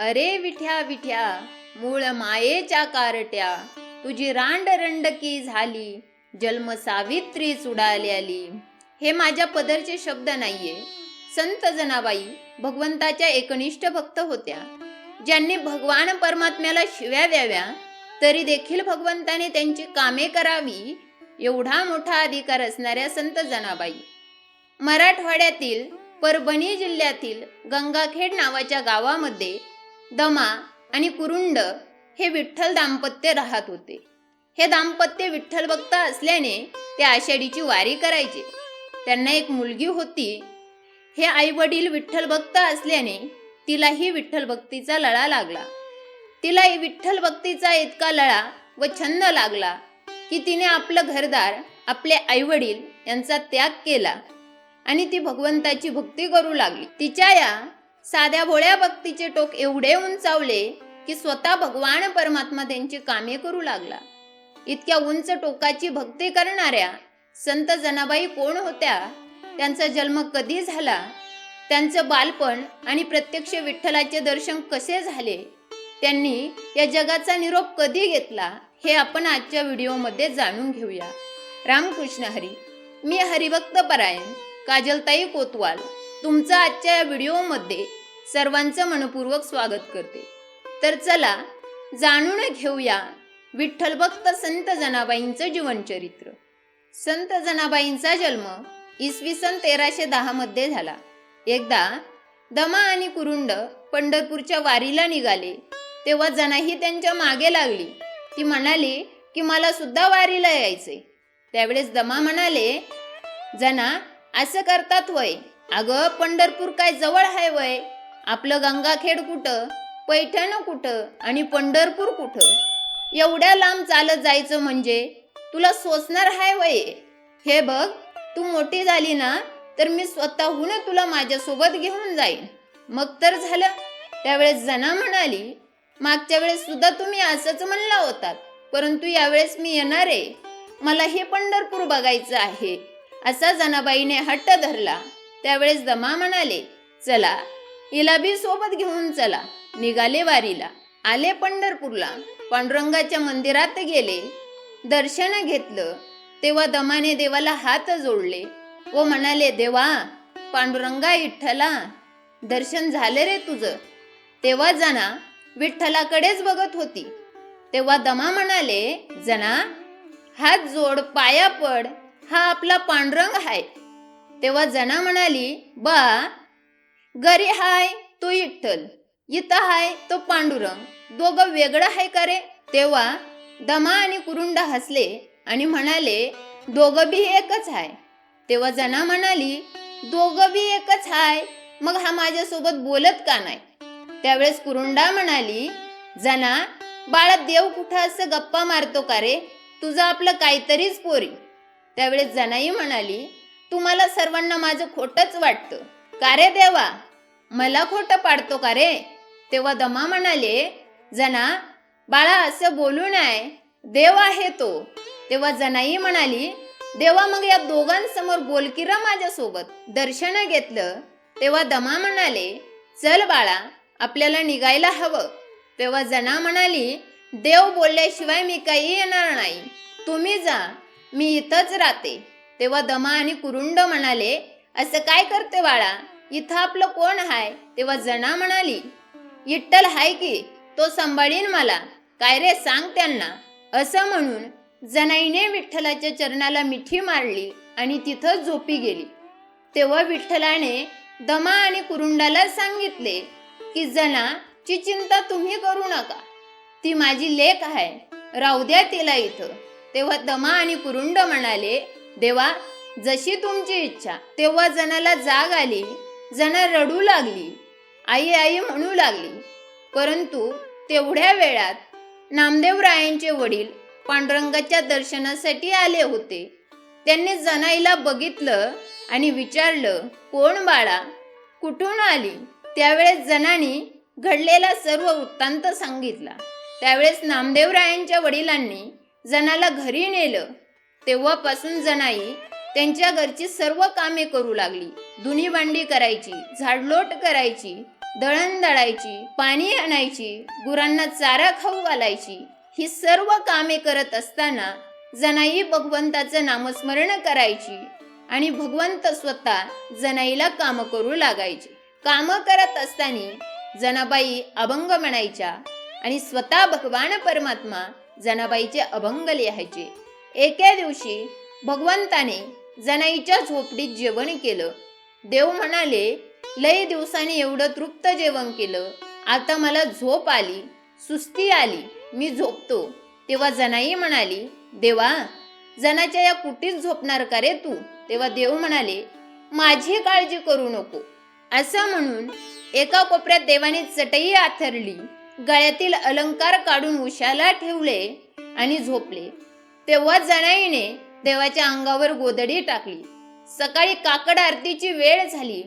अरे विठ्या विठ्या मूळ मायेच्या कारट्या तुझी रांड रंडकी झाली जन्म सावित्री चुडाल्याली. हे माझ्या पदरचे शब्द नाहीये. संत जनाबाई भगवंताच्या एकनिष्ठ भक्त होत्या. ज्यांनी भगवान परमात्म्याला शिव्या द्याव्या तरी देखील भगवंताने त्यांची कामे करावी एवढा मोठा अधिकार असणाऱ्या संत जनाबाई. मराठवाड्यातील परभणी जिल्ह्यातील गंगाखेड नावाच्या गावामध्ये दमा आणि कुरुंड हे विठ्ठल दाम्पत्य राहत होते. हे दाम्पत्य विठ्ठल भक्त असल्याने ते आषाढीची वारी करायचे. त्यांना एक मुलगी होती. हे आई वडील विठ्ठल भक्त असल्याने तिलाही विठ्ठल भक्तीचा लळा लागला. तिला विठ्ठल भक्तीचा इतका लळा व छंद लागला की तिने आपलं घरदार आपले आईवडील यांचा त्याग केला आणि ती भगवंताची भक्ती करू लागली. तिच्या या साध्या भोळ्या भक्तीचे टोक एवढे उंचावले की स्वतः भगवान परमात्मा त्यांची कामे करू लागला. इतक्या उंच टोकाची भक्ती करणाऱ्या संत जनाबाई कोण होत्या? त्यांचा जन्म कधी झाला? त्यांचं बालपण आणि प्रत्यक्ष विठ्ठलाचे दर्शन कसे झाले? त्यांनी या जगाचा निरोप कधी घेतला? हे आपण आजच्या व्हिडिओमध्ये जाणून घेऊया. रामकृष्ण हरी मी हरिभक्त परायण काजलताई कोतवाल. तुमचं आजच्या या व्हिडिओमध्ये सर्वांचं मनपूर्वक स्वागत करते. तर चला जाणून घेऊया विठ्ठल भक्त संत जनाबाईंचं जीवनचरित्र. संत जनाबाईंचा जन्म इसवी सन तेराशे दहा मध्ये झाला. एकदा दमा आणि कुरुंड पंढरपूरच्या वारीला निघाले. तेव्हा जनाही त्यांच्या मागे लागली. ती म्हणाली की मला सुद्धा वारीला यायचे त्यावेळेस दमा म्हणाले जना असं करतात वय अगं पंढरपूर काय जवळ आहे वय? आपलं गंगाखेड कुठं? पैठण कुठं? आणि पंढरपूर कुठं? एवढ्या लांब चालत जायचं म्हणजे तुला सोसणार हाय वय? हे बघ तू मोठी झाली ना तर मी स्वतःहून तुला माझ्यासोबत घेऊन जाईन. मग तर झालं. त्यावेळेस जना म्हणाली मागच्या वेळेस सुद्धा तुम्ही असंच म्हणला होतात परंतु यावेळेस मी येणार. आहे मला हे पंढरपूर बघायचं आहे. असा जनाबाईने हट्ट धरला. त्यावेळेस दमा म्हणाले चला हिला बी सोबत घेऊन चला. निघाले वारीला. आले पंढरपूरला. पांडुरंगाच्या मंदिरात गेले. दर्शन घेतलं. तेव्हा दमाने देवाला हात जोडले व म्हणाले देवा पांडुरंगा विठ्ठला दर्शन झाले रे तुझं. तेव्हा जना विठ्ठलाकडेच बघत होती. तेव्हा दमा म्हणाले जना हात जोड पाया पड. हा आपला पांडुरंग आहे. तेव्हा जना म्हणाली बा घरी हाय तो इठ्ठल इथं हाय तो पांडुरंग दोघं वेगळं आहे का रे? तेव्हा दमा आणि कुरुंड हसले आणि म्हणाले दोघं बी एकच हाय. तेव्हा जना म्हणाली दोघं बी एकच हाय मग हा माझ्यासोबत बोलत का नाही? त्यावेळेस कुरुंडा म्हणाली जना बाळा देव कुठं असं गप्पा मारतो का रे? तुझं आपलं काहीतरीच पोरी. त्यावेळेस जनाई म्हणाली तुम्हाला सर्वांना माझं खोटंच वाटतं. का रे देवा? मला खोटं पाडतो का रे? तेव्हा दमा म्हणाले जना बाळा असं बोलू नये. देव आहे तो. तेव्हा जनाई म्हणाली देवा मग या दोघांसमोर बोलकिरा माझ्यासोबत. दर्शन घेतलं. तेव्हा दमा म्हणाले चल बाळा आपल्याला निघायला हवं. तेव्हा जना म्हणाली देव बोलल्याशिवाय मी काही येणार नाही. तुम्ही जा मी इथंच राहते. तेव्हा दमा आणि कुरुंड म्हणाले असं काय करते बाळा? इथं आपलं कोण हाय? तेव्हा जना म्हणाली इट्टल हाय की तो सांभाळीन मला. काय रे सांग त्यांना. असं म्हणून जनाईने विठ्ठलाच्या चरणाला मिठी मारली आणि तिथं झोपी गेली. तेव्हा विठ्ठलाने दमा आणि कुरुंडाला सांगितले की जनाची चिंता तुम्ही करू नका. ती माझी लेख आहे राहू द्या तिला इथं. तेव्हा दमा आणि कुरुंड म्हणाले देवा जशी तुमची इच्छा तेव्हा जनाला जाग आली जना रडू लागली आई आई म्हणू लागली. परंतु तेवढ्या वेळात नामदेवरायांचे वडील पांडुरंगाच्या दर्शनासाठी आले होते. त्यांनी जनाईला बघितलं आणि विचारलं कोण बाळा? कुठून आली? त्यावेळेस जनानी घडलेला सर्व वृत्तांत सांगितला. त्यावेळेस नामदेवरायांच्या वडिलांनी जनाला घरी नेलं. तेव्हापासून जनाई त्यांच्या घरची सर्व कामे करू लागली. धुनी भांडी करायची झाडलोट करायची दळण दळायची पाणी आणायची गुरांना चारा खाऊ घालायची. ही सर्व कामे करत असताना जनाई भगवंताचं नामस्मरण करायची आणि भगवंत स्वतः जनाईला काम करू लागायचे. काम करत असताना जनाबाई अभंग म्हणायच्या आणि स्वतः भगवान परमात्मा जनाबाईचे अभंग लिहायचे. एके दिवशी भगवंताने जनाईच्या झोपडीत जेवण केलं. देव म्हणाले लय दिवसाने एवढं तृप्त जेवण केलं. आता मला झोप आली सुस्ती आली मी झोपतो. तेव्हा जनाई म्हणाली देवा जनाच्या या कुटीत झोपणार का रे तू? तेव्हा देव म्हणाले माझी काळजी करू नको. असं म्हणून एका कोपऱ्यात देवाने चटई आथरली गळ्यातील अलंकार काढून उशाला ठेवले आणि झोपले. तेव्हा जनाईने देवाच्या अंगावर गोदडी टाकली. सकाळी काकड आरतीची वेळ झाली.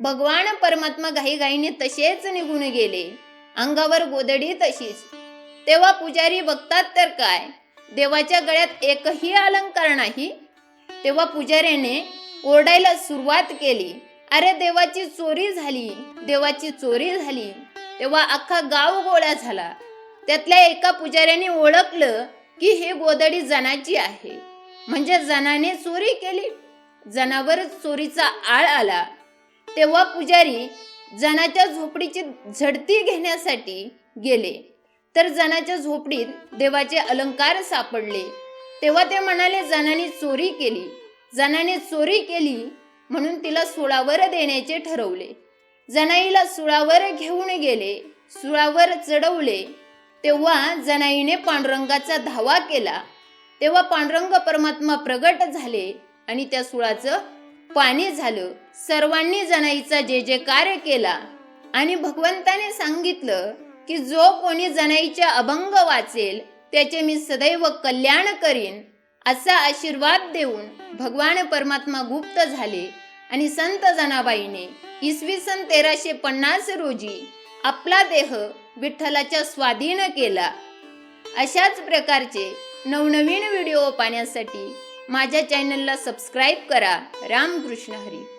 भगवान परमात्मा घाईघाईने तसेच निघून गेले. अंगावर गोदडी तशीच. तेव्हा पुजारी बघतात तर काय? देवाच्या गळ्यात एकही अलंकार नाही. तेव्हा पुजाऱ्याने ओरडायला सुरुवात केली. अरे देवाची चोरी झाली. देवाची चोरी झाली. तेव्हा अख्खा गाव गोळा झाला. त्यातल्या एका पुजाऱ्याने ओळखलं की हे गोदडी जनाची आहे. म्हणजे जनाने चोरी केली. जनावर चोरीचा आळ आला. तेव्हा पुजारी जनाच्या झोपडीची झडती घेण्यासाठी गेले. तर जनाच्या झोपडीत देवाचे अलंकार सापडले. तेव्हा ते म्हणाले जनाने चोरी केली. जनाने चोरी केली म्हणून तिला सुळावर देण्याचे ठरवले. जनाईला सुळावर घेऊन गेले. सुळावर चढवले. तेव्हा जनाईने पांडुरंगाचा धावा केला. तेव्हा पांडुरंग परमात्मा प्रगट झाले आणि त्या सुळाचं पाणी झालं. सर्वांनी जनाईचा जे जे कार्य केला आणि भगवंताने सांगितलं की जो कोणी जनाईच्या अभंग वाचेल त्याचे मी सदैव कल्याण करीन असा आशीर्वाद देऊन भगवान परमात्मा गुप्त झाले. आणि संत जनाबाईने इसवी सन तेराशे पन्नास रोजी आपला देह विठ्ठलाच्या स्वाधीन केला. अशाच प्रकारचे नवनवीन व्हिडिओ पाहण्यासाठी माझ्या चॅनलला सबस्क्राईब करा. रामकृष्ण हरी.